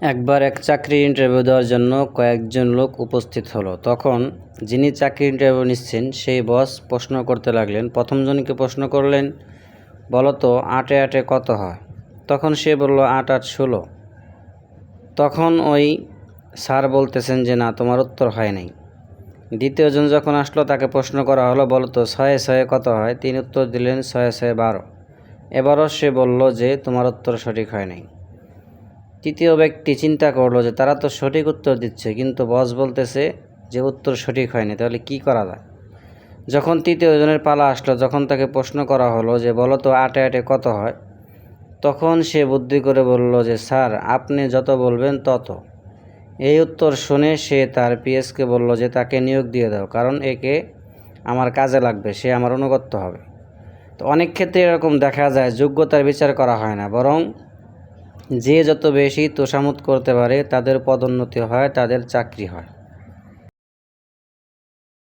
একবার এক চাকরি ইন্টারভিউ দেওয়ার জন্য কয়েকজন লোক উপস্থিত হলো। তখন যিনি চাকরি ইন্টারভিউ নিচ্ছেন, সেই বস প্রশ্ন করতে লাগলেন প্রথমজনকে প্রশ্ন করলেন? বলো তো আটে আটে কত হয়? তখন সে বলল, আট আট ষোলো। তখন ওই স্যার বলতেছেন যে, না, তোমার উত্তর হয় নাই। দ্বিতীয়জন যখন আসলো, তাকে প্রশ্ন করা হলো বলো তো ছয়ে ছয়ে কত হয়? তিনি উত্তর দিলেন, ছয়ে ছয়ে বারো। এবারও সে বলল যে, তোমার উত্তর সঠিক হয় নাই। তৃতীয় ব্যক্তি চিন্তা করল যে তারা তো সঠিক উত্তর দিচ্ছে, কিন্তু বস বলতেছে যে উত্তর সঠিক হয়নি, তাহলে কি করা যায়? যখন তৃতীয় জনের পালা আসলো, যখন তাকে প্রশ্ন করা হলো যে বলো তো আটে আটে কত হয়, তখন সে বুদ্ধি করে বলল যে স্যার, আপনি যত বলবেন তত। এই উত্তর শুনে সে তার পিএসকে বলল যে তাকে নিয়োগ দিয়ে দাও, কারণ একে আমার কাজে লাগবে, সে আমার অনুগত্য হবে। তো অনেক ক্ষেত্রে এরকম দেখা যায়, যোগ্যতার বিচার করা হয় না, বরং যে যত বেশি তোষামোদ করতে পারে তাদের পদোন্নতি হয় তাদের চাকরি হয়।